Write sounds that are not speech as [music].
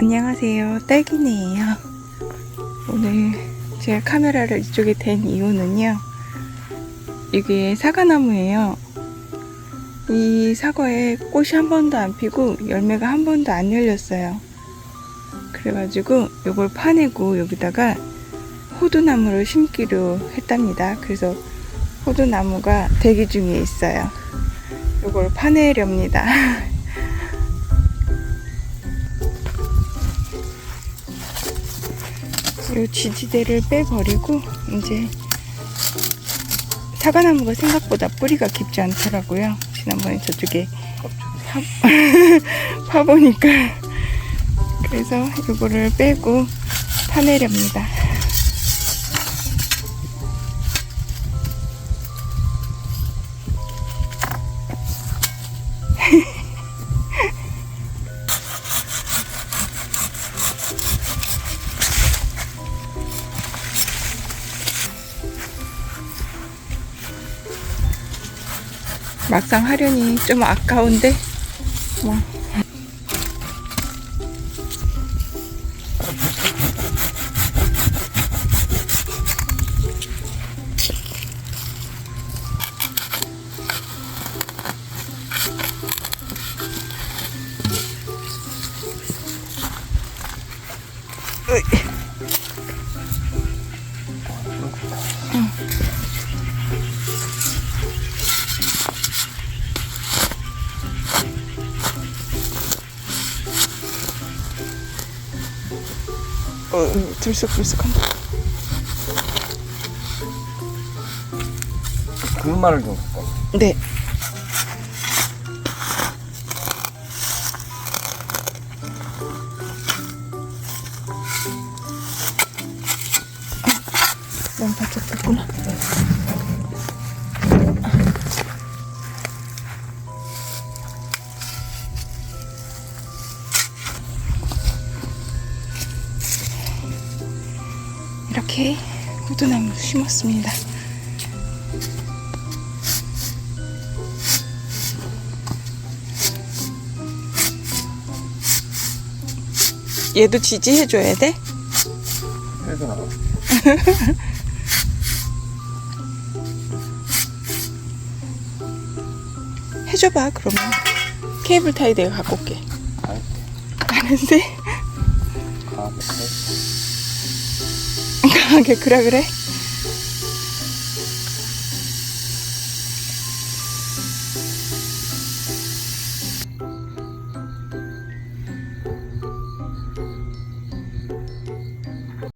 안녕하세요. 딸기네예요. 오늘 제가 카메라를 이쪽에 댄 이유는요. 이게 사과나무예요. 이 사과에 꽃이 한 번도 안 피고 열매가 한 번도 안 열렸어요. 그래가지고 이걸 파내고 여기다가 호두나무를 심기로 했답니다. 그래서 호두나무가 대기 중에 있어요. 이걸 파내렵니다. [laughs] 이 지지대를 빼버리고 이제 사과나무가 생각보다 뿌리가 깊지 않더라고요. 지난번에 저쪽에 파, [laughs] 파보니까 그래서 이거를 빼고 파내렵니다. 막상 하려니 좀 아까운데 뭐 으이. 어, 들쑥들쑥한다. 그릇마를 좀 갖고 와. 네. 아, 너무 바짝했구나. 이렇게 호두나무 심었습니다. 얘도 지지해줘야 돼? 해서 [laughs] 나가. 해줘봐 그러면 케이블 타이 내가 갖고 올게 아니, 아는데? 가. 강하게 [laughs] 그래 그래